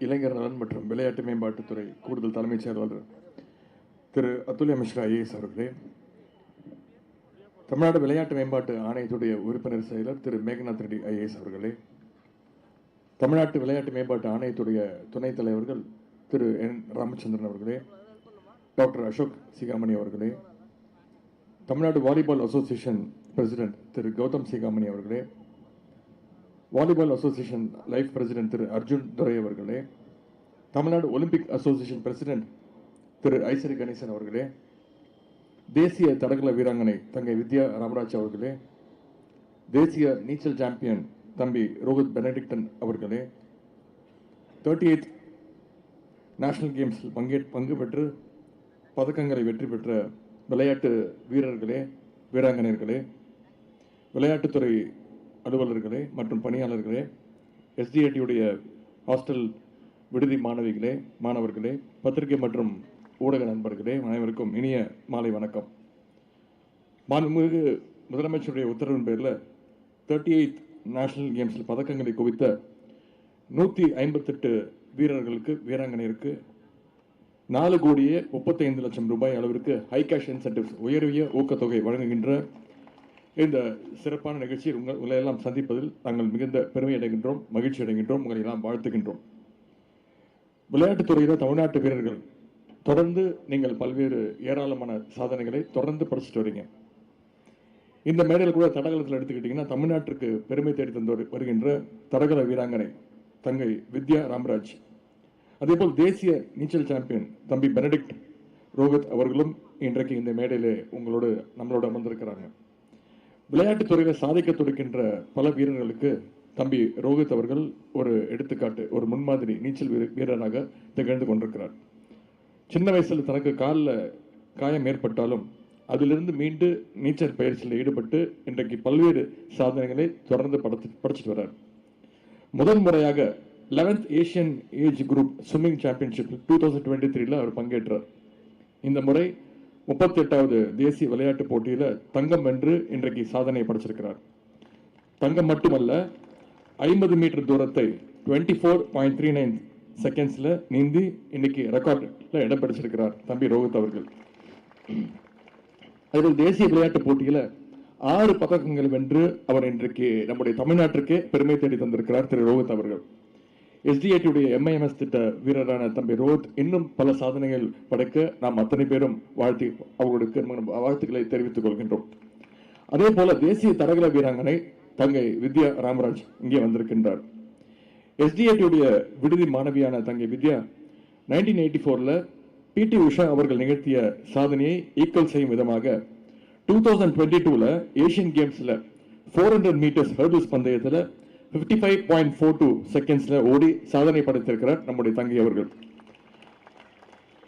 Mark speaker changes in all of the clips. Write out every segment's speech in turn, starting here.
Speaker 1: இளைஞர் நலன் மற்றும் விளையாட்டு மேம்பாட்டுத்துறை கூடுதல் தலைமைச் செயலாளர் திரு அதுல்யா மிஸ்ரா ஐஏஎஸ் அவர்களே. தமிழ்நாடு விளையாட்டு மேம்பாட்டு ஆணையத்துடைய உறுப்பினர் செயலர் திரு மேகநாத் ரெட்டி ஐஏஎஸ் அவர்களே. தமிழ்நாட்டு விளையாட்டு மேம்பாட்டு ஆணையத்துடைய துணைத் தலைவர்கள் திரு என் ராமச்சந்திரன் அவர்களே டாக்டர் அசோக் சிகாமணி அவர்களே Tamil Nadu volleyball association president Thiru Gautham Sigamani அவர்களே volleyball association life president Thiru Arjun Durai அவர்களே Tamil Nadu Olympic association president Thiru Ishari Ganesan அவர்களே தேசிய தடகள வீராங்கனை தங்கை வித்யா ராமராஜ் அவர்களே தேசிய நீச்சல் சாம்பியன் தம்பி ரோஹித் பெனடிக்டன் அவர்களே தேர்ட்டி எய்த் நேஷனல் கேம்ஸில் பங்கே பங்கு பெற்று பதக்கங்களை வெற்றி பெற்ற விளையாட்டு வீரர்களே வீராங்கனையர்களே விளையாட்டுத்துறை அலுவலர்களே மற்றும் பணியாளர்களே எஸ்டிஐடியுடைய ஹாஸ்டல் விடுதி மாணவிகளே மாணவர்களே பத்திரிகை மற்றும் ஊடக நண்பர்களே அனைவருக்கும் இனிய மாலை வணக்கம். மாண்புமிகு முதலமைச்சருடைய உத்தரவின் பேரில் தேர்ட்டி எயித் நேஷனல் கேம்ஸில் பதக்கங்களை குவித்த நூற்றி ஐம்பத்தெட்டு வீரர்களுக்கு வீராங்கனையருக்கு நாலு கோடியே முப்பத்தைந்து லட்சம் ரூபாய் அளவிற்கு ஹை கேஷ் இன்சென்டிவ்ஸ் உயர்விய ஊக்கத்தொகை வழங்குகின்ற இந்த சிறப்பான நிகழ்ச்சியில் உங்கள் உங்களை எல்லாம் சந்திப்பதில் நாங்கள் மிகுந்த பெருமை அடைகின்றோம் மகிழ்ச்சி அடைகின்றோம் உங்களை எல்லாம் வாழ்த்துகின்றோம். விளையாட்டுத் துறையில் தமிழ்நாட்டு வீரர்கள் தொடர்ந்து நீங்கள் பல்வேறு ஏராளமான சாதனைகளை தொடர்ந்து படிச்சுட்டு வரீங்க. இந்த மேடையில் கூட தடகளத்தில் எடுத்துக்கிட்டிங்கன்னா தமிழ்நாட்டிற்கு பெருமை தேடி தந்து வருகின்ற தடகள வீராங்கனை தங்கை வித்யா ராமராஜ். அதேபோல் தேசிய நீச்சல் சாம்பியன் தம்பி பெனடிக்ட் ரோஹித் அவர்களும் இன்றைக்கு இந்த மேடையில் உங்களோடு நம்மளோட அமர்ந்திருக்கிறாங்க. விளையாட்டுத் துறையில் சாதிக்க துடிக்கின்ற பல வீரர்களுக்கு தம்பி ரோஹித் அவர்கள் ஒரு எடுத்துக்காட்டு ஒரு முன்மாதிரி நீச்சல் வீர- வீரராக திகழ்ந்து கொண்டிருக்கிறார். சின்ன வயசுல தனக்கு காலில் காயம் ஏற்பட்டாலும் அதிலிருந்து மீண்டு நீச்சல் பயிற்சியில் ஈடுபட்டு இன்றைக்கு பல்வேறு சாதனைகளை தொடர்ந்து படைத்து படைச்சிட்டு வர்றார். முதல் முறையாக eleventh Asian age group swimming championship two thousand twenty த்ரீல அவர் பங்கேற்றார். இந்த முறை முப்பத்தி எட்டாவது தேசிய விளையாட்டுப் போட்டியில் தங்கம் வென்று இன்றைக்கு சாதனை படைச்சிருக்கிறார். தங்கம் மட்டுமல்ல ஐம்பது மீட்டர் தூரத்தை twenty four point three nine செகண்ட்ஸில் நீந்தி இன்னைக்கு ரெக்கார்டில் இடம் பிடிச்சிருக்கிறார் தம்பி ரோஹித் அவர்கள். அதில் தேசிய விளையாட்டுப் போட்டியில் ஆறு பதக்கங்கள் வென்று அவர் இன்றைக்கு நம்முடைய தமிழ்நாட்டிற்கே பெருமை தேடி தந்திருக்கிறார் திரு ரோஹித் அவர்கள். எஸ்டிஐடியுடைய எம்ஐஎம்எஸ் திட்ட வீரரான தம்பி ரோத் இன்னும் பல சாதனைகள் படைக்க நாம் அத்தனை பேரும் வாழ்த்தி அவர்களுக்கு வாழ்த்துக்களை தெரிவித்துக் கொள்கின்றோம். அதே போல தேசிய தடகள வீராங்கனை தங்கை வித்யா ராமராஜ் இங்கே வந்திருக்கின்றார். எஸ்டிஐடியுடைய விடுதி மாணவியான தங்கை வித்யா நைன்டீன் எயிட்டி ஃபோரில் பிடி உஷா அவர்கள் நிகழ்த்திய சாதனையை ஈக்குவல் செய்யும் விதமாக டூ தௌசண்ட் டுவெண்ட்டி டூவில் ஏஷியன் கேம்ஸில் ஃபோர் ஹண்ட்ரட் மீட்டர்ஸ் ஹர்டில்ஸ் பந்தயத்தில் fifty five point four two செகண்ட்ஸில் ஓடி சாதனை படைத்திருக்கிறார் நம்முடைய தங்கை அவர்கள்.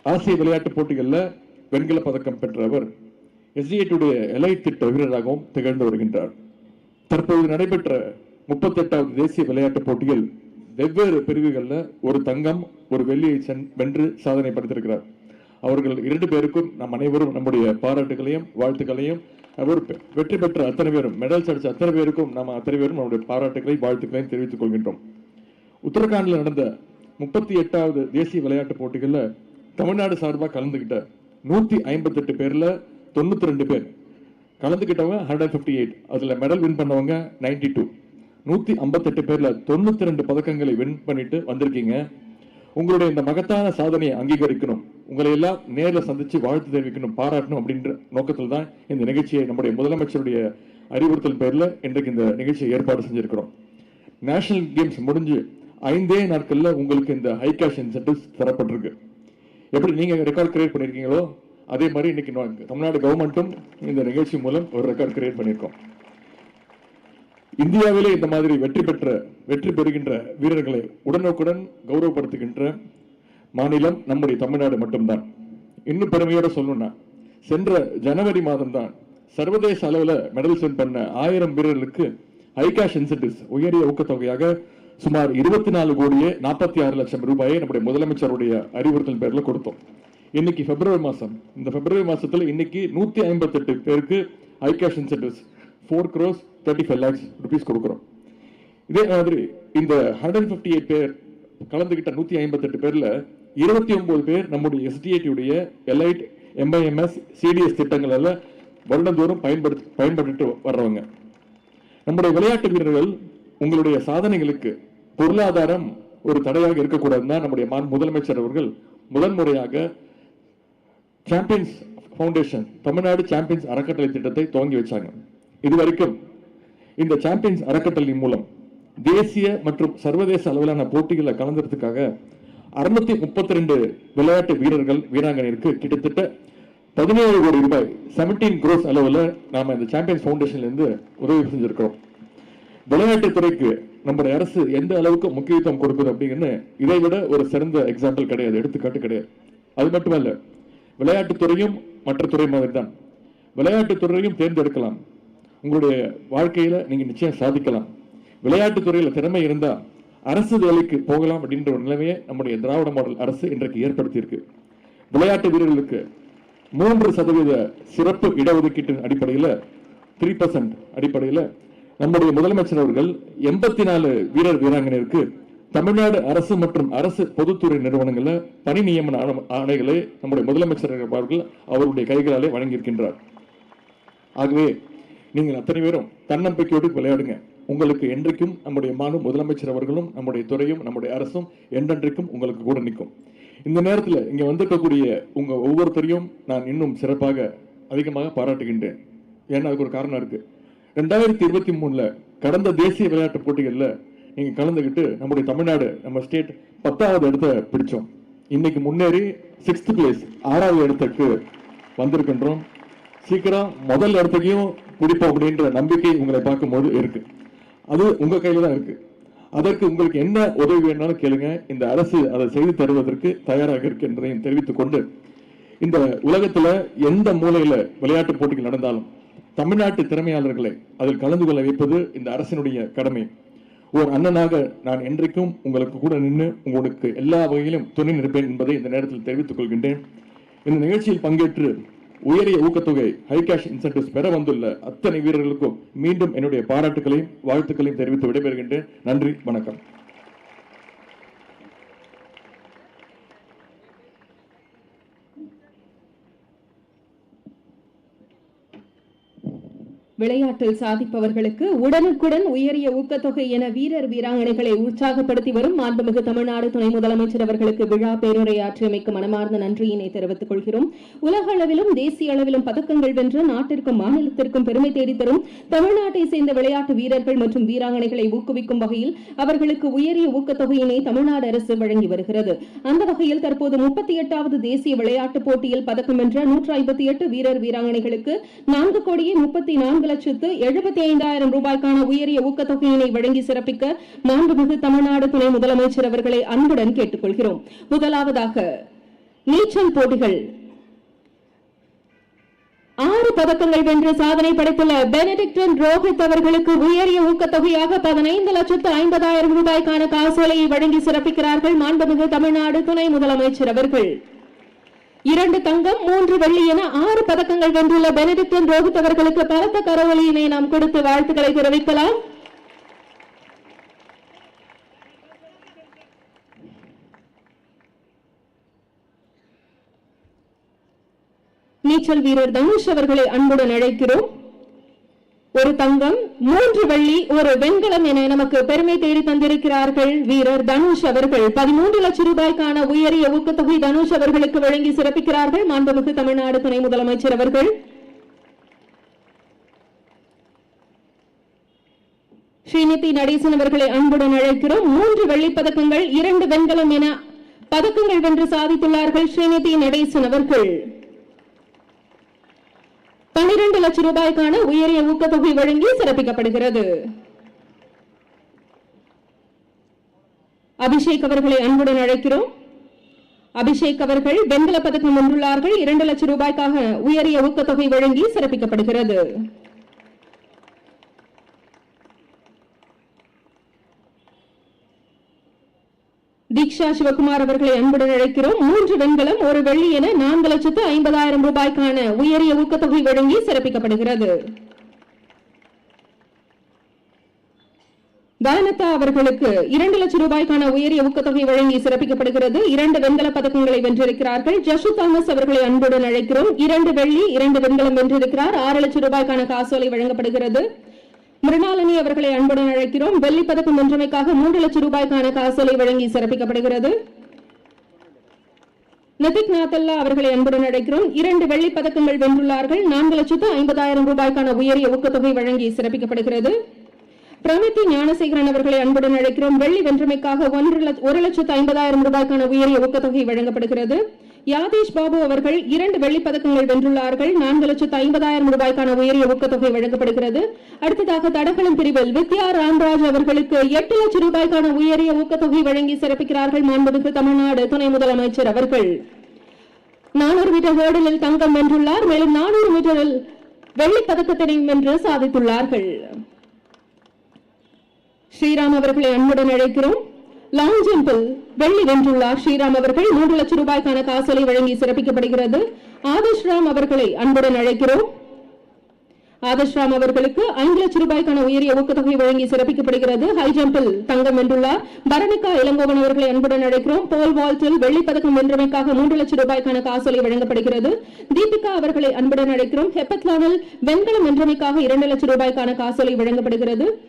Speaker 1: ஆசிய விளையாட்டுப் போட்டிகளில் வெண்கல பதக்கம் பெற்ற அவர் எஸ்டிஐடியுடைய எலைட் திட்ட வீரராகவும் திகழ்ந்து வருகின்றார். தற்போது நடைபெற்ற முப்பத்தெட்டாவது தேசிய விளையாட்டுப் போட்டியில் வெவ்வேறு பிரிவுகளில் ஒரு தங்கம் ஒரு வெள்ளியை சென்- வென்று சாதனை படைத்திருக்கிறார். அவர்கள் இரண்டு பேருக்கும் நம் அனைவரும் நம்முடைய பாராட்டுகளையும் வாழ்த்துக்களையும் அவர் பெ- வெற்றி பெற்ற அத்தனை பேரும் மெடல்ஸ் அடித்த அத்தனை பேருக்கும் நாம் அத்தனை பேரும் நம்முடைய பாராட்டுகளை வாழ்த்துக்களையும் தெரிவித்துக் கொள்கின்றோம். உத்தரகாண்டில் நடந்த முப்பத்தி எட்டாவது தேசிய விளையாட்டுப் போட்டிகளில் தமிழ்நாடு சார்பாக கலந்துக்கிட்ட நூற்றி ஐம்பத்தெட்டு பேரில் தொண்ணூற்றி ரெண்டு பேர் கலந்துக்கிட்டவங்க ஹண்ட்ரட் ஃபிஃப்டி எயிட் அதில் மெடல் வின் பண்ணவங்க நைன்டி டூ நூற்றி ஐம்பத்தெட்டு பேரில் தொண்ணூற்றி ரெண்டு பதக்கங்களை வின் பண்ணிட்டு வந்திருக்கீங்க. உங்களுடைய இந்த மகத்தான சாதனையை அங்கீகரிக்கணும். உங்களை எல்லாம் நேரில் சந்திச்சு வாழ்த்து தெரிவிக்கணும் பாராட்டணும் அப்படின்ற நோக்கத்தில் தான் இந்த நிகழ்ச்சியை நம்முடைய முதலமைச்சருடைய அறிவுறுத்தல் பேரில் இன்றைக்கு இந்த நிகழ்ச்சியை ஏற்பாடு செஞ்சிருக்கிறோம். நேஷனல் கேம்ஸ் முடிஞ்சு ஐந்தே நாட்கள்ல உங்களுக்கு இந்த ஹை கேஷ் இன்சென்டிவ்ஸ் தரப்பட்டிருக்கு. எப்படி நீங்க ரெக்கார்ட் கிரியேட் பண்ணிருக்கீங்களோ அதே மாதிரி இன்னைக்கு தமிழ்நாடு கவர்மெண்ட்டும் இந்த நிகழ்ச்சி மூலம் ஒரு ரெக்கார்ட் கிரியேட் பண்ணியிருக்கோம் இந்தியாவிலே இந்த மாதிரி வெற்றி பெற்ற வெற்றி பெறுகின்ற வீரர்களை உடனுக்குடன் கௌரவப்படுத்துகின்ற மாநிலம் நம்முடைய தமிழ்நாடு மட்டும்தான். இன்னும் பெருமையோட சொல்லணும்னா சென்ற ஜனவரி மாதம் தான் சர்வதேச அளவில் மெடல் சென்ட் பண்ண ஆயிரம் வீரர்களுக்கு ஐகாஷ் கேஷ் இன்சென்டிவ்ஸ் உயரிய ஊக்கத்தொகையாக சுமார் இருபத்தி நாலு கோடியே நாற்பத்தி ஆறு லட்சம் ரூபாயை நம்முடைய முதலமைச்சருடைய அறிவுறுத்தல் பேர்ல கொடுத்தோம். இன்னைக்கு பிப்ரவரி மாதம் இந்த பிப்ரவரி மாதத்தில் இன்னைக்கு நூத்தி ஐம்பத்தெட்டு பேருக்கு ஐகாஷ் cash incentives four crores thirty five lakhs rupees கொடுக்குறோம். இதே மாதிரி இந்த ஹண்ட்ரட் ஃபிஃப்டி எயிட் பேர் கலந்துகிட்ட நூத்தி ஐம்பத்தெட்டு பேர்ல இருபத்தி ஒன்பது பேர் நம்முடைய எஸ்டிஐடி உடைய எலைட் எம்ஐஎம்எஸ் சிடிஎஸ் திட்டங்கள் எல்லாம் வருடந்தோறும் பயன்படுத்தி பயன்பட்டு வர்றவங்க. நம்முடைய விளையாட்டு வீரர்கள் உங்களுடைய சாதனைகளுக்கு பொருளாதாரம் ஒரு தடையாக இருக்கக்கூடாதுன்னு தான் நம்முடைய முதலமைச்சர் அவர்கள் முதன்முறையாக சாம்பியன்ஸ் ஃபவுண்டேஷன் தமிழ்நாடு சாம்பியன்ஸ் அறக்கட்டளை திட்டத்தை துவங்கி வச்சாங்க. இதுவரைக்கும் இந்த சாம்பியன்ஸ் அறக்கட்டளை மூலம் தேசிய மற்றும் சர்வதேச அளவிலான போட்டிகளில் கலந்துறதுக்காக அறுநூத்தி முப்பத்தி ரெண்டு விளையாட்டு வீரர்கள் வீராங்கனையருக்கு கிட்டத்தட்ட பதினேழு கோடி ரூபாய் செவன்டீன் குரோஸ் அளவில் நாம இந்த சாம்பியன்ஸ் ஃபவுண்டேஷன்ல இருந்து உதவி செஞ்சிருக்கிறோம். விளையாட்டுத் துறைக்கு நம்முடைய அரசு எந்த அளவுக்கு முக்கியத்துவம் கொடுக்குது அப்படிங்கிறது இதை விட ஒரு சிறந்த எக்ஸாம்பிள் கிடையாது எடுத்துக்காட்டு கிடையாது. அது மட்டுமல்ல விளையாட்டுத் துறையும் மற்ற துறை மாதிரி தான் விளையாட்டுத் துறையும் தேர்ந்தெடுக்கலாம். உங்களுடைய வாழ்க்கையில நீங்க நிச்சயம் சாதிக்கலாம். விளையாட்டுத்துறையில் திறமை இருந்தா அரசு வேலைக்கு போகலாம் அப்படின்ற ஒரு நிலைமையை நம்முடைய திராவிட மாடல் அரசு இன்றைக்கு ஏற்படுத்தியிருக்கு. விளையாட்டு வீரர்களுக்கு மூன்று சதவீத சிறப்பு இடஒதுக்கீட்டின் அடிப்படையில் த்ரீ பர்சன்ட் அடிப்படையில் நம்முடைய முதலமைச்சர் அவர்கள் எண்பத்தி நாலு வீரர் வீராங்கனையருக்கு தமிழ்நாடு அரசு மற்றும் அரசு பொதுத்துறை நிறுவனங்களில் பணி நியமன ஆணைகளை நம்முடைய முதலமைச்சர் அவர்கள் அவருடைய கைகளாலே வழங்கியிருக்கின்றார். ஆகவே நீங்கள் அத்தனை பேரும் தன்னம்பிக்கையோடு விளையாடுங்க. உங்களுக்கு என்றைக்கும் நம்முடைய மாநில முதலமைச்சர் அவர்களும் நம்முடைய துறையும் நம்முடைய அரசும் என்றென்றைக்கும் உங்களுக்கு கூட நிற்கும். இந்த நேரத்தில் இங்கே வந்திருக்கக்கூடிய உங்கள் ஒவ்வொருத்தரையும் நான் இன்னும் சிறப்பாக அதிகமாக பாராட்டுகின்றேன். ஏன்னா அதுக்கு ஒரு காரணம் இருக்குது ரெண்டாயிரத்தி இருபத்தி மூணில் கடந்த தேசிய விளையாட்டு போட்டிகளில் நீங்கள் கலந்துக்கிட்டு நம்முடைய தமிழ்நாடு நம்ம ஸ்டேட் பத்தாவது இடத்த பிடிச்சோம். இன்னைக்கு முன்னேறி சிக்ஸ்த் பிளேஸ் ஆறாவது இடத்துக்கு வந்திருக்கின்றோம். சீக்கிரம் முதல் இடத்துக்கையும் பிடிப்போம் அப்படின்ற நம்பிக்கை உங்களை பார்க்கும்போது இருக்குது அது உங்க கையில தான் இருக்கு. அதற்கு உங்களுக்கு என்ன உதவி வேணாலும் கேளுங்க. இந்த அரசு அதை செய்து தருவதற்கு தயாராக இருக்கு என்பதையும் தெரிவித்துக் கொண்டு. இந்த உலகத்துல எந்த மூலையில விளையாட்டு போட்டிகள் நடந்தாலும் தமிழ்நாட்டு திறமையாளர்களை அதில் கலந்து கொள்ள வைப்பது இந்த அரசினுடைய கடமை. ஒரு அண்ணனாக நான் என்றைக்கும் உங்களுக்கு கூட நின்று உங்களுக்கு எல்லா வகையிலும் துணை நிற்பேன் என்பதை இந்த நேரத்தில் தெரிவித்துக் கொள்கின்றேன். இந்த நிகழ்ச்சியில் பங்கேற்று உயரிய ஊக்கத்தொகை ஹை கேஷ் இன்சென்டிவ்ஸ் பெற வந்துள்ள அத்தனை வீரர்களுக்கும் மீண்டும் என்னுடைய பாராட்டுகளையும் வாழ்த்துக்களையும் தெரிவித்து விடைபெறுகின்றேன். நன்றி வணக்கம்.
Speaker 2: விளையாட்டில் சாதிப்பவர்களுக்கு உடனுக்குடன் உயரிய ஊக்கத்தொகை என வீரர் வீராங்கனைகளை உற்சாகப்படுத்தி வரும் மாண்புமிகு தமிழ்நாடு துணை முதலமைச்சர் அவர்களுக்கு விழா பேருரையாற்றியமைக்கு மனமார்ந்த நன்றியினை தெரிவித்துக் கொள்கிறோம். உலக அளவிலும் தேசிய அளவிலும் பதக்கங்கள் வென்று நாட்டிற்கும் மாநிலத்திற்கும் பெருமை தேடித்தரும் தமிழ்நாட்டை சேர்ந்த விளையாட்டு வீரர்கள் மற்றும் வீராங்கனைகளை ஊக்குவிக்கும் வகையில் அவர்களுக்கு உயரிய ஊக்கத்தொகையினை தமிழ்நாடு அரசு வழங்கி வருகிறது. அந்த வகையில் தற்போது முப்பத்தி எட்டாவது தேசிய விளையாட்டுப் போட்டியில் பதக்கம் வென்ற நூற்று ஐம்பத்தி எட்டு வீரர் வீராங்கனைகளுக்கு நான்கு கோடியே முப்பத்தி நான்கு லட்சத்து எழுபத்தி ஐந்தாயிரம் ரூபாய்க்கான உயரிய ஊக்கத்தொகையினை வழங்கி சிறப்பிக்க மாண்புமிகு தமிழ்நாடு துணை முதலமைச்சர் அவர்களை அன்புடன் கேட்டுக்கொள்கிறோம். முதலாவதாக நீச்சல் போட்டிகள். ஆறு பதக்கங்கள் வென்று சாதனை படைத்துள்ள பெனடிக்டன் ரோஹித் அவர்களுக்கு உயரிய ஊக்கத்தொகையாக பதினைந்து லட்சத்து ஐம்பதாயிரம் ரூபாய்க்கான காசோலையை வழங்கி சிறப்பிக்கிறார்கள் மாண்புமிகு தமிழ்நாடு துணை முதலமைச்சர் அவர்கள். இரண்டு தங்கம் மூன்று வெள்ளி என ஆறு பதக்கங்கள் வென்றுள்ள பெனடிக்டன் ரோஹித் அவர்களுக்கு பலத்த கரவொலியினை நாம் கொடுத்து வாழ்த்துக்களை தெரிவிக்கலாம். நீச்சல் வீரர் தனுஷ் அவர்களை அன்புடன் அழைக்கிறோம். ஒரு தங்கம் மூன்று வெள்ளி ஒரு வெண்கலம் என நமக்கு பெருமை தேடி தந்திருக்கிறார்கள் வீரர் தனுஷ் அவர்கள். பதிமூன்று லட்சம் ரூபாய்க்கான உயரிய ஊக்கத்தொகை தனுஷ் அவர்களுக்கு வழங்கி சிறப்பிக்கிறார்கள் மாண்புமிகு தமிழ்நாடு துணை முதலமைச்சர் அவர்கள். ஸ்ரீநிதி நடேசன் அவர்களை அன்புடன் அழைக்கிறோம். மூன்று வெள்ளி பதக்கங்கள் இரண்டு வெண்கலம் என பதக்கங்கள் வென்று சாதித்துள்ளார்கள் ஸ்ரீநிதி நடேசன் அவர்கள். பனிரெண்டு லட்சம் ரூபாய்க்கான உயரிய ஊக்கத்தொகை வழங்கி சிறப்பிக்கப்படுகிறது. அபிஷேக் அவர்களை அன்புடன் அழைக்கிறோம். அபிஷேக் அவர்கள் வெண்கல பதக்கம் வென்றுள்ளார்கள். இரண்டு லட்சம் ரூபாய்க்காக உயரிய ஊக்கத்தொகை வழங்கி சிறப்பிக்கப்படுகிறது. தீக்ஷா சிவகுமார் அவர்களை அன்புடன் அழைக்கிறோம். மூன்று வெண்கலம் ஒரு வெள்ளி என நான்கு லட்சத்து ஐம்பதாயிரம் ரூபாய்க்கான உயரிய ஊக்கத்தொகை வழங்கி சிறப்பிக்கப்படுகிறது. வனதா அவர்களுக்கு இரண்டு லட்சம் ரூபாய்க்கான உயரிய ஊக்கத்தொகை வழங்கி சிறப்பிக்கப்படுகிறது. இரண்டு வெண்கல பதக்கங்களை வென்றிருக்கிறார்கள். ஜஷு தாமஸ் அவர்களை அன்புடன் அழைக்கிறோம். இரண்டு வெள்ளி இரண்டு வெண்கலம் வென்றிருக்கிறார். ஆறு லட்சம் ரூபாய்க்கான காசோலை வழங்கப்படுகிறது. மிருணாலினி அவர்களை அன்புடன் அழைக்கிறோம். வெள்ளி பதக்கம் வென்றமைக்காக மூன்று லட்சம் ரூபாய்க்கான காசோலை வழங்கி சிறப்பிக்கப்படுகிறது. நிதிக் நாத்தல்லா அவர்களை அன்புடன் அழைக்கிறோம். இரண்டு வெள்ளி பதக்கங்கள் வென்றுள்ளார்கள். நான்கு லட்சத்து ஐம்பதாயிரம் ரூபாய்க்கான உயரிய ஊக்கத்தொகை வழங்கி சிறப்பிக்கப்படுகிறது. பிரமித்தி ஞானசேகரன் அவர்களை அன்புடன் அழைக்கிறோம். வெள்ளி வென்றமைக்காக ஒன்று ஒரு லட்சத்து ஐம்பதாயிரம் ரூபாய்க்கான உயரிய ஊக்கத்தொகை வழங்கப்படுகிறது. யாதேஷ் பாபு அவர்கள் இரண்டு வெள்ளிப்பதக்கங்கள் வென்றுள்ளார்கள். நான்கு லட்சத்து ஐம்பதாயிரம் ரூபாய்க்கான உயரிய ஊக்கத்தொகை வழங்கப்படுகிறது. அடுத்ததாக தடகளம் பிரிவில் வித்யா ராம்ராஜ் அவர்களுக்கு எட்டு லட்சம் ரூபாய்க்கான உயரிய ஊக்கத்தொகை வழங்கி சிறப்பிக்கிறார்கள் மாண்புமிகு தமிழ்நாடு துணை முதலமைச்சர் அவர்கள். நானூறு மீட்டர் ஓடலில் தங்கம் வென்றுள்ளார். மேலும் நானூறு மீட்டரில் வெள்ளிப் பதக்கத்தினையும் வென்று சாதித்துள்ளார்கள். ஸ்ரீராம் அவர்களை அன்புடன் அழைக்கிறோம். லாங் ஜம்பில் வெள்ளி வென்றுள்ளார். ஸ்ரீராம் அவர்கள் மூன்று லட்சம் ரூபாய்க்கான காசோலை வழங்கி சிறப்பிக்கப்படுகிறது. ஆதர்ஷ் ராம் அவர்களை அன்புடன் அழைக்கிறோம். ஆதர்ஷ் ராம் அவர்களுக்கு ஐந்து லட்சம் ரூபாய்க்கான உயரிய ஊக்கத்தொகை வழங்கி சிறப்பிக்கப்படுகிறது. ஹை ஜம்பில் தங்கம் வென்றுள்ளார். பரணிகா இளங்கோவன் அவர்களை அன்புடன் அழைக்கிறோம். போல் வால்ட்டில் வெள்ளிப்பதக்கம் வென்றமைக்காக மூன்று லட்சம் ரூபாய்க்கான காசோலை வழங்கப்படுகிறது. தீபிகா அவர்களை அன்புடன் அழைக்கிறோம். ஹெப்பத்லானில் வெண்கலம் வென்றமைக்காக இரண்டு லட்சம் ரூபாய்க்கான காசோலை வழங்கப்படுகிறது.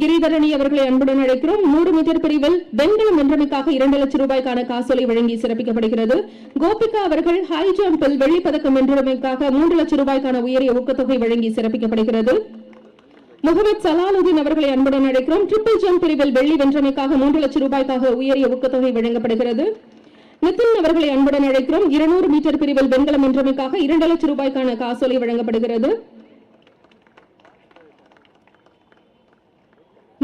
Speaker 2: கிரிதரணி அவர்களை அன்புடன் அழைக்கிறோம். நூறு மீட்டர் பிரிவில் வெண்கல வென்றமைக்காக இரண்டு லட்சம் ரூபாய்க்கான காசோலை வழங்கி சிறப்பிக்கப்படுகிறது. கோபிகா அவர்கள் ஹை ஜம்பில் வெள்ளிப்பதக்கம் வென்றமைக்காக மூன்று லட்சம் ரூபாய்க்கான உயரிய ஊக்கத்தொகை வழங்கி சிறப்பிக்கப்படுகிறது. முகமது சலாலுதீன் அவர்களை அன்புடன் அழைக்கிறோம். ட்ரிபிள் ஜம்ப் பிரிவில் வெள்ளி வென்றமைக்காக மூன்று லட்சம் ரூபாய்க்காக உயரிய ஊக்கத்தொகை வழங்கப்படுகிறது. நிதின் அவர்களை அன்புடன் அழைக்கிறோம். இருநூறு மீட்டர் பிரிவில் வெண்கலம் வென்றமைக்காக இரண்டு லட்சம் ரூபாய்க்கான காசோலை வழங்கப்படுகிறது.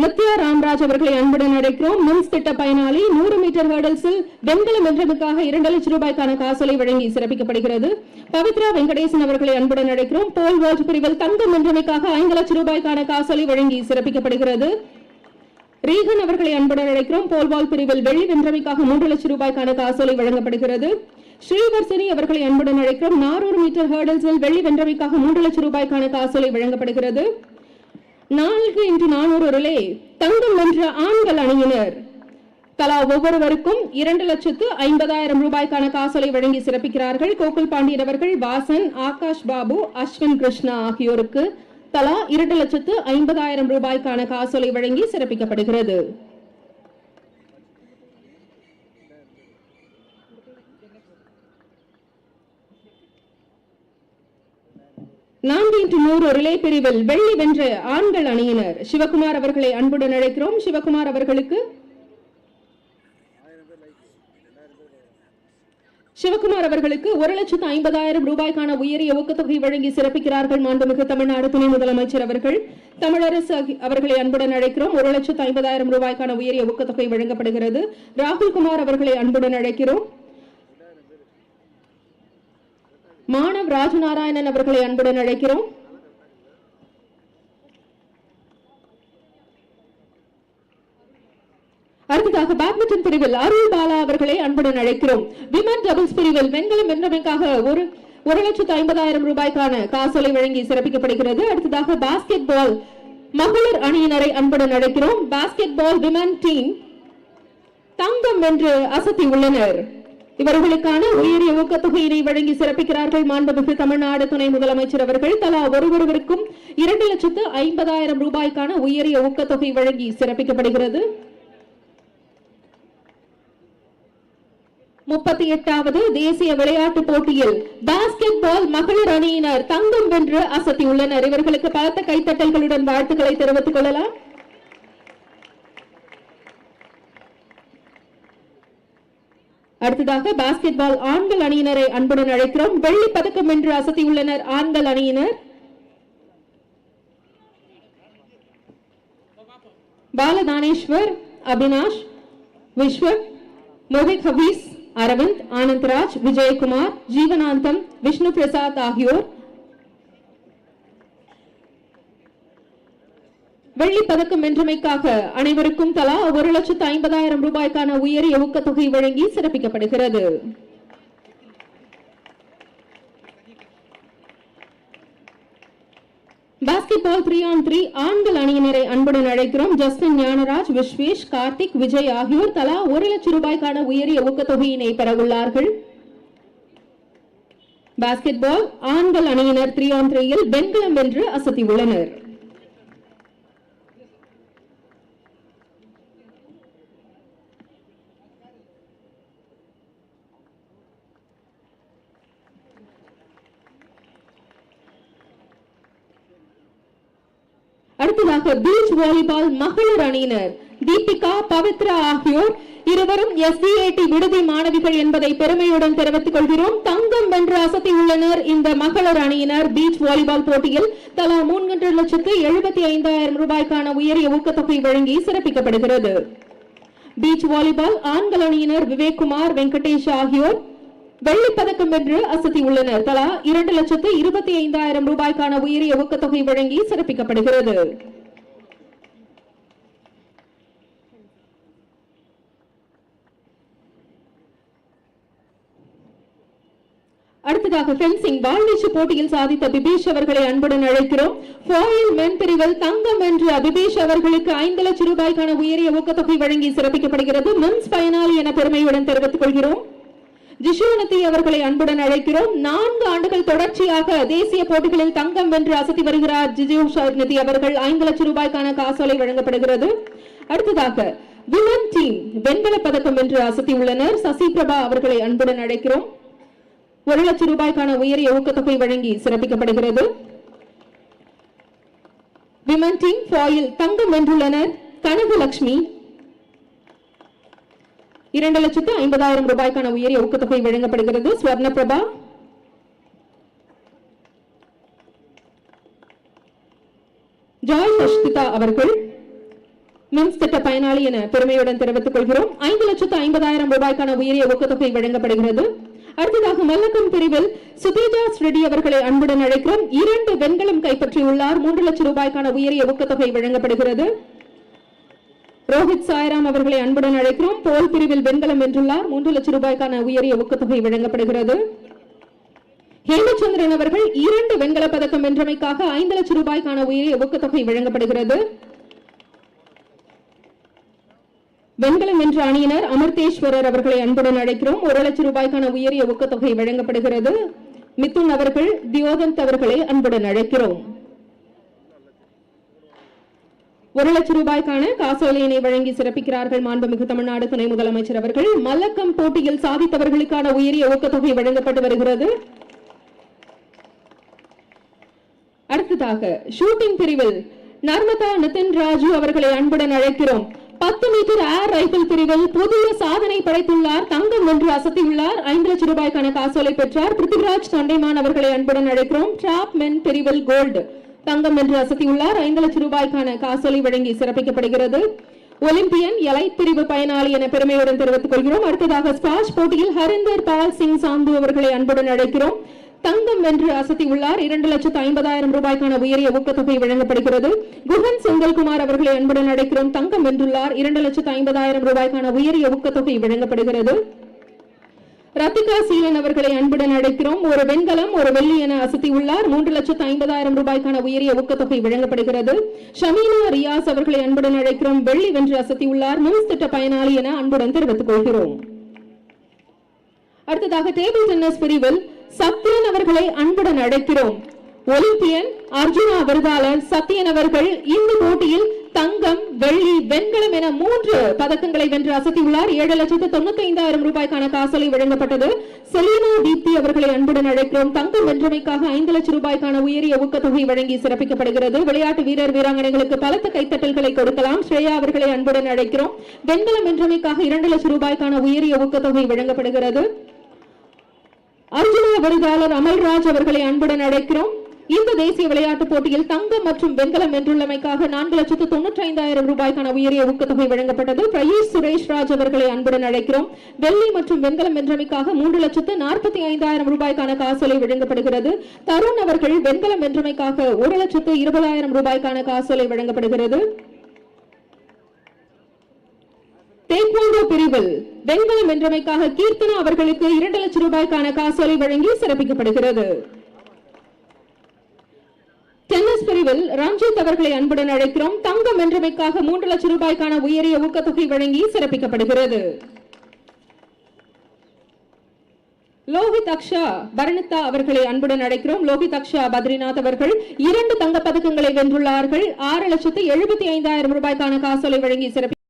Speaker 2: நித்யா ராம்ராஜ் அவர்களை அன்புடன் அழைக்கிறோம். மிம்ஸ் திட்ட பயனாளி நூறு மீட்டர் ஹர்டல்ஸில் வெண்கலம் வென்றதுக்காக இரண்டு லட்சம் ரூபாய்க்கான காசோலை வழங்கி சிறப்பிக்கப்படுகிறது. பவித்ரா வெங்கடேசன் அவர்களை அன்புடன் அழைக்கிறோம். போல் வால்ட் பிரிவில் தங்கம் வென்றமைக்காக ஐந்து லட்சம் ரூபாய்க்கான காசோலை வழங்கி சிறப்பிக்கப்படுகிறது. ரீகன் அவர்களை அன்புடன் அழைக்கிறோம். போல்வால் பிரிவில் வெள்ளி வென்றமைக்காக மூன்று லட்சம் ரூபாய்க்கான காசோலை வழங்கப்படுகிறது. ஸ்ரீவர்சனி அவர்களை அன்புடன் அழைக்கிறோம். நானூறு மீட்டர் ஹேர்டல்ஸில் வெள்ளி வென்றமைக்காக மூன்று லட்சம் ரூபாய்க்கான காசோலை வழங்கப்படுகிறது. நான்கு இன்று நானூறு ரிலே தங்கம் வென்ற ஆண்கள் அணியினர். தலா ஒவ்வொருவருக்கும் இரண்டு லட்சத்து ஐம்பதாயிரம் ரூபாய்க்கான காசோலை வழங்கி சிறப்பிக்கிறார்கள் கோகுல் பாண்டியன் அவர்கள் வாசன் ஆகாஷ் பாபு அஸ்வின் கிருஷ்ணா ஆகியோருக்கு தலா இரண்டு லட்சத்து ஐம்பதாயிரம் ரூபாய்க்கான காசோலை வழங்கி சிறப்பிக்கப்படுகிறது. நான்கு நூறு ரிலே பிரிவில் வெள்ளி வென்ற ஆண்கள் அணியினர். சிவகுமார் அவர்களை அன்புடன் அழைக்கிறோம். சிவகுமார் அவர்களுக்கு சிவகுமார் அவர்களுக்கு ஒரு லட்சத்து ஐம்பதாயிரம் ரூபாய்க்கான உயரிய ஊக்கத்தொகை வழங்கி சிறப்பிக்கிறார்கள் மாண்புமிகு தமிழ்நாடு துணை முதலமைச்சர் அவர்கள். தமிழரசு அவர்களை அன்புடன் அழைக்கிறோம். ஒரு லட்சத்து ஐம்பதாயிரம் ரூபாய்க்கான உயரிய ஊக்கத்தொகை வழங்கப்படுகிறது. ராகுல் குமார் அவர்களை அன்புடன் அழைக்கிறோம். மாணவ் ராஜநாராயணன் அவர்களை அன்புடன் அழைக்கிறோம். அடுத்ததாக பேட்மிண்டன் பிரிவில் அருள் பாலா அவர்களை அன்புடன் அழைக்கிறோம். விமன் டபுள்ஸ் பிரிவில் வெண்கலம் வென்றமைக்காக ஒரு ஒரு லட்சத்து ஐம்பதாயிரம் ரூபாய்க்கான காசோலை வழங்கி சிறப்பிக்கப்படுகிறது. அடுத்ததாக பாஸ்கெட் பால் மகளிர் அணியினரை அன்புடன் அழைக்கிறோம். பாஸ்கெட் பால் விமன் டீம் தங்கம் வென்று அசத்தி உள்ளனர். இவர்களுக்கான உயரிய ஊக்கத்தொகையினை வழங்கி சிறப்பிக்கிறார்கள். மாண்புமிகு தமிழ்நாடு துணை முதலமைச்சர் அவர்கள் தலா ஒருவருவருக்கும் இரண்டு லட்சத்து ஐம்பதாயிரம் ரூபாய்க்கான உயரிய ஊக்கத்தொகை வழங்கி சிறப்பிக்கப்படுகிறது. முப்பத்தி எட்டாவது தேசிய விளையாட்டுப் போட்டியில் பாஸ்கெட் பால் மகளிர் அணியினர் தங்கம் வென்று அசத்தியுள்ளனர். இவர்களுக்கு பலத்த கைத்தட்டல்களுடன் வாழ்த்துக்களை தெரிவித்துக் கொள்ளலாம். அடுத்ததாக பாஸ்கெட் பால் ஆண்கள் அணியினரை அன்புடன் அழைக்கிறோம். வெள்ளி பதக்கம் வென்று அசத்தியுள்ளனர் ஆண்கள் அணியினர். பாலதானேஸ்வர் அபினாஷ் விஸ்வம் மோஹித் ஹபீஸ் அரவிந்த் ஆனந்த்ராஜ் விஜயகுமார் ஜீவனாந்தம் விஷ்ணு பிரசாத் ஆகியோர் வெள்ளி பதக்கம் வென்றமைக்காக அனைவருக்கும் தலா ஒரு லட்சத்து ஐம்பதாயிரம் ரூபாய்க்கான உயரிய ஊக்கத்தொகை வழங்கி சிறப்பிக்கப்படுகிறது. Basketball three on three ஆண்கள் அணியினரை அன்புடன் அழைக்கிறோம். ஜஸ்டின் ஞானராஜ் விஸ்வேஷ் கார்த்திக் விஜய் ஆகியோர் தலா ஒரு லட்சம் ரூபாய்க்கான உயரிய ஊக்கத்தொகையினை பெறவுள்ளார்கள். பாஸ்கெட் பால் ஆண்கள் அணியினர் த்ரீ ஆன் த்ரீயில் வெண்கலம் வென்று அசத்தியுள்ளனர். அடுத்ததாக பீச் வாலிபால் மகளிர் அணியினர். தீபிகா பவித்ரா ஆகியோர் இருவரும் எஸ்டிஏடி விடுதி மாணவிகள் என்பதை பெருமையுடன் தெரிவித்துக் கொள்கிறோம். தங்கம் வென்று அசத்தி உள்ளனர் இந்த மகளிர் அணியினர். பீச் வாலிபால் போட்டியில் தலா மூன்று லட்சத்து எழுபத்தி ஐந்தாயிரம் ரூபாய்க்கான உயரிய ஊக்கத்தொகை வழங்கி சிறப்பிக்கப்படுகிறது. பீச் வாலிபால் ஆண்கள் அணியினர் விவேக்குமார் வெங்கடேஷ் ஆகியோர் வெள்ளிப்பதக்கம் வென்று அசத்தியுள்ளனர் தலா இரண்டு லட்சத்து இருபத்தி ஐந்தாயிரம் ரூபாய்க்கான உயரிய ஊக்கத்தொகை வழங்கி சிறப்பிக்கப்படுகிறது. அடுத்ததாக ஃபென்சிங் வாள்வீச்சு போட்டியில் சாதித்த பிபீஷ் அவர்களை அன்புடன் அழைக்கிறோம். ஃபாயில் மென் பிரிவில் தங்கம் வென்று பிபீஷ் அவர்களுக்கு ஐந்து லட்சம் ரூபாய்க்கான உயரிய ஊக்கத்தொகை வழங்கி சிறப்பிக்கப்படுகிறது. மென்ஸ் பயனாளி என பெருமையுடன் தெரிவித்துக் கொள்கிறோம். ஜிஷுவனத்தி அவர்களை அன்புடன் அழைக்கிறோம். நான்கு ஆண்டுகள் தொடர்ச்சியாக தேசிய போட்டிகளில் தங்கம் வென்று அசத்தி வருகிறார் ஜிஜு நிதி அவர்கள். ஐந்து லட்சம் ரூபாய்க்கான காசோலை வழங்கப்படுகிறது. அடுத்ததாக விமன் டீம் வெண்கல பதக்கம் வென்று அசத்தி உள்ளனர். சசி பிரபா அவர்களை அன்புடன் அழைக்கிறோம். ஒரு லட்சம் ரூபாய்க்கான உயரிய ஊக்கத்தொகை வழங்கி சிறப்பிக்கப்படுகிறது. விமன் டீம் ஃபாயில் தங்கம் வென்றுள்ளனர். கனகலட்சுமி இரண்டு லட்சத்து ஐம்பதாயிரம் ரூபாய்க்கான உயரிய ஊக்கத்தொகை வழங்கப்படுகிறது. ஸ்வர்ணபிரபா ஜாய் சஷ்திதா அவர்கள் மின்ஸ் திட்ட பயனாளி என பெருமையுடன் தெரிவித்துக் கொள்கிறோம். ஐந்து லட்சத்து ஐம்பதாயிரம் ரூபாய்க்கான உயரிய ஊக்கத்தொகை வழங்கப்படுகிறது. அடுத்ததாக மல்லக்கம் பிரிவில் சுதேஜா ஸ்ரெடி அவர்களை அன்புடன் அழைக்கிறோம். இரண்டு வெண்கலம் கைப்பற்றியுள்ளார். மூன்று லட்சம் ரூபாய்க்கான உயரிய ஊக்கத்தொகை வழங்கப்படுகிறது. ரோஹித் சாய்ராம் அவர்களை அன்புடன் அழைக்கிறோம். போல் பிரிவில் வெண்கலம் வென்றுள்ளார். மூன்று லட்சம் ரூபாய்க்கான உயரிய ஊக்கத்தொகை வழங்கப்படுகிறது. ஹேமச்சந்திரன் அவர்கள் இரண்டு வெண்கல பதக்கம் வென்றமைக்காக ஐந்து லட்சம் ரூபாய்க்கான உயரிய ஊக்கத்தொகை வழங்கப்படுகிறது. வெண்கலம் வென்ற அணியினர் அமர்தேஸ்வரர் அவர்களை அன்புடன் அழைக்கிறோம். ஒரு லட்சம் ரூபாய்க்கான உயரிய ஊக்கத்தொகை வழங்கப்படுகிறது. மிதுன் அவர்கள் தியோதந்த் அவர்களை அன்புடன் அழைக்கிறோம். ஒரு லட்சம் ரூபாய்க்கான காசோலையினை வழங்கி சிறப்பிக்கிறார்கள் மாண்புமிகு தமிழ்நாடு துணை முதலமைச்சர் அவர்கள். மல்லக்கம் போட்டியில் சாதித்தவர்களுக்கான உயரிய ஊக்கத்தொகை வழங்கப்பட்டு வருகிறது. அடுத்ததாக ஷூட்டிங் பிரிவில் நர்மதா நிதின் ராஜு அவர்களை அன்புடன் அழைக்கிறோம். பத்து மீட்டர் ஏர் ரைபிள் பிரிவில் புதிய சாதனை படைத்துள்ளார் தங்கம் ஒன்று அசத்தியுள்ளார் ஐந்து லட்சம் ரூபாய்க்கான காசோலை பெற்றார். பிருத்திவிராஜ் தொண்டைமான் அவர்களை அன்புடன் அழைக்கிறோம். டிராப் மென் பிரிவில் கோல்டு தங்கம் வென்று அசத்தியுள்ளார். ஐந்து லட்சம் ரூபாய்க்கான காசோலை வழங்கி சிறப்பிக்கப்படுகிறது. ஒலிம்பியன் எலை பிரிவு பயனாளி என பெருமையுடன் தெரிவித்துக் கொள்கிறோம். அடுத்ததாக ஸ்குவாஷ் போட்டியில் ஹரிந்தர் பால் சிங் சாந்து அவர்களை அன்புடன் அழைக்கிறோம். தங்கம் வென்று அசத்தியுள்ளார். இரண்டு லட்சத்து ஐம்பதாயிரம் ரூபாய்க்கான உயரிய ஊக்கத்தொகை வழங்கப்படுகிறது. குஹன் செந்தில்குமார் அவர்களை அன்புடன் அழைக்கிறோம். தங்கம் வென்றுள்ளார். இரண்டு லட்சத்து ஐம்பதாயிரம் ரூபாய்க்கான உயரிய ஊக்கத்தொகை வழங்கப்படுகிறது. ரத்திகா சீலன் அவர்களை அன்புடன் அழைக்கிறோம். ஒரு வெண்கலம் ஒரு வெள்ளி என அசத்தியுள்ளார் மூன்று லட்சத்து ஐம்பதாயிரம் ரூபாய்க்கான உயரிய ஊக்கத்தொகை வழங்கப்படுகிறது. ஷமீனா ரியாஸ் அவர்களை அன்புடன் அழைக்கிறோம். வெள்ளி வென்று அசத்தியுள்ளார் மிம்ஸ் திட்ட பயனாளி என அன்புடன் தெரிவித்துக் கொள்கிறோம். அடுத்ததாக டேபிள் டென்னிஸ் பிரிவில் சத்யன் அவர்களை அன்புடன் அழைக்கிறோம். ஒலிம்பியன் அர்ஜுனா விருதாளர் சத்யன் அவர்கள் இந்த போட்டியில் தங்கம் வெள்ளி வெண்கலம் என மூன்று பதக்கங்களை வென்று அசத்தியுள்ளார். ஏழு லட்சத்து தொண்ணூத்தி ஐந்தாயிரம் ரூபாய்க்கான காசோலை வழங்கப்பட்டது. செலினா தீப்தி அவர்களை அன்புடன் அழைக்கிறோம். தங்கம் வென்றமைக்காக ஐந்து லட்சம் ரூபாய்க்கான உயரிய ஊக்கத்தொகை வழங்கி சிறப்பிக்கப்படுகிறது. விளையாட்டு வீரர் வீராங்கனைகளுக்கு பலத்த கைத்தட்டல்களை கொடுக்கலாம். ஸ்ரேயா அவர்களை அன்புடன் அழைக்கிறோம். வெண்கலம் வென்றமைக்காக இரண்டு லட்சம் ரூபாய்க்கான உயரிய ஊக்கத்தொகை வழங்கப்படுகிறது. அர்ஜுனா விருதாளர் அமல்ராஜ் அவர்களை அன்புடன் அழைக்கிறோம். இந்த தேசிய விளையாட்டுப் போட்டியில் தங்கம் மற்றும் வெண்கலம் வென்றுள்ளமைக்காக நான்கு லட்சத்து தொண்ணூற்றி ஐந்தாயிரம் ரூபாய்க்கான உயரிய ஊக்கத்தொகை வழங்கப்பட்டது. பிரயேஷ் சுரேஷ் ராஜ் அவர்களை அன்புடன் அழைக்கிறோம். வெள்ளி மற்றும் வெண்கலம் வென்றமைக்காக மூன்று லட்சத்து நாற்பத்தி ஐந்தாயிரம் ரூபாய்க்கான காசோலை வழங்கப்படுகிறது. தருண் அவர்கள் வெண்கலம் வென்றமைக்காக ஒரு லட்சத்து இருபதாயிரம் ரூபாய்க்கான காசோலை வழங்கப்படுகிறது. தேக்வாண்டோ பிரிவில் வெண்கலம் வென்றமைக்காக கீர்த்தனா அவர்களுக்கு இரண்டு லட்சம் ரூபாய்க்கான காசோலை வழங்கி சிறப்பிக்கப்படுகிறது. டென்னிஸ் பிரிவில் ரஞ்சித் அவர்களை அன்புடன் அழைக்கிறோம். தங்கம் வென்றமைக்காக மூன்று லட்சம் ரூபாய்க்கான உயரிய ஊக்கத்தொகை வழங்கி சிறப்பிக்கப்படுகிறது. லோகித் அக்ஷா பரணிதா அவர்களை அன்புடன் அழைக்கிறோம். லோகித் அக்ஷா பத்ரிநாத் அவர்கள் இரண்டு தங்கப்பதக்கங்களை வென்றுள்ளார்கள். ஆறு லட்சத்து எழுபத்தி ஐந்தாயிரம் ரூபாய்க்கான காசோலை வழங்கி சிறப்பி